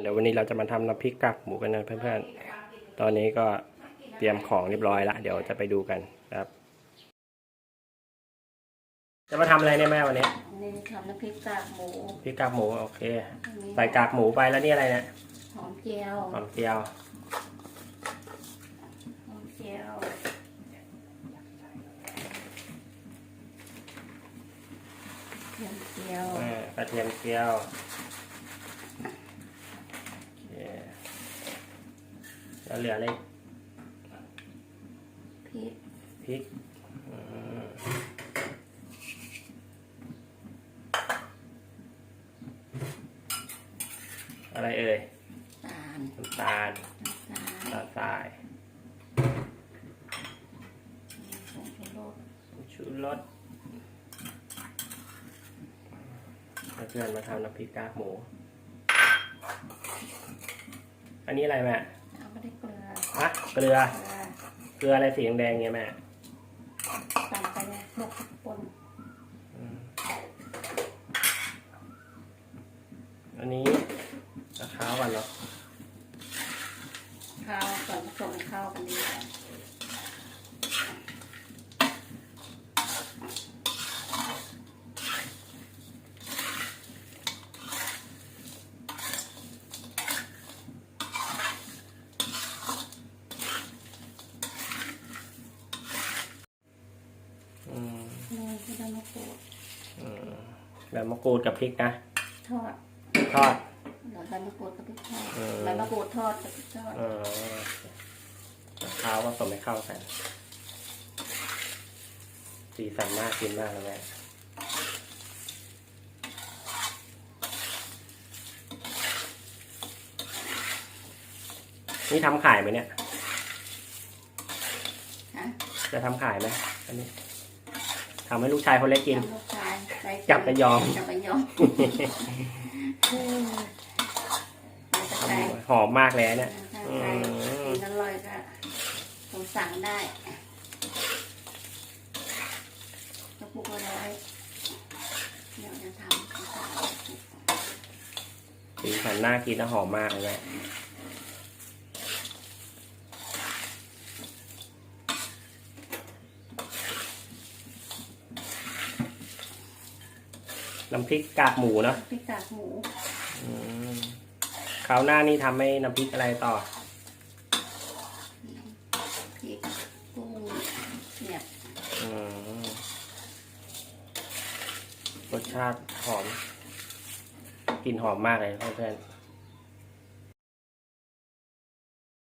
เดี๋ยววันนี้เราจะมาทำน้ำพริกกากหมูกันนะเพื่อนๆ ตอนนี้ก็เตรียมของเรียบร้อยละเดี๋ยวจะไปดูกันครับ จะมาทำอะไรเนี่ยแม่วันนี้อันนี้ทำน้ำพริกกากหมูพริกกากหมูโอเคอันนี้ใส่กากหมูไปแล้วนี่อะไรเนี่ยหอมเจียวหอมเจียวหอมเจียวเทียมเจียวอ่ากระเทียมเจียวโอเค แล้วเหลืออะไรพริกพริกอืมอะไรเอ่ยตาลน้ำตาลน้ำตาลน้ำตาลทรายผงชูรสชูรสเพื่อนๆมาทำน้ำพริกกากหมู อันนี้อะไรแม่ ฮะเกลือเกลือ เกลืออะไรสีแดงๆเนี่ยแม่ตำไปเนี่ยคลุกปนอืมอันนี้มะพร้าวก่อนเนาะข้าวส่วนผสมข้าวกันดีกว่า อืมนี่ก็ได้มะกรูดอืมแบบมะกรูดกับพริกนะทอดทอด แล้วใบมะกรูดกับพริกทอดอืมใบมะกรูดทอดกับพริกทอดเออมะพร้าวผสมให้เข้ากันสีสันน่ากินมากเลยแม่นี่ทำขายไหมเนี่ย ฮะจะทำขายไหมอันนี้ ทำให้ลูกชายคนเล็กกินทำลูกชายใส่จับกระยอม จับกระยอมเออเอาไปใส่หอมมากเลยเนี่ยถ้าอืใครมกินอร่อยก็โทรสั่งได้กระปุกละร้อยเดี๋ยวจะทำสีสันน่ากินและหอมมากเลยแม่ น้ำพริกกากหมูเนาะพริกกากหมูอืมคราวหน้านี่ทำให้น้ำพริกอะไรต่อ พริกกุ้งเนี่ยอืมรสชาติหอมกลิ่นหอมมากเลยเพื่อนๆ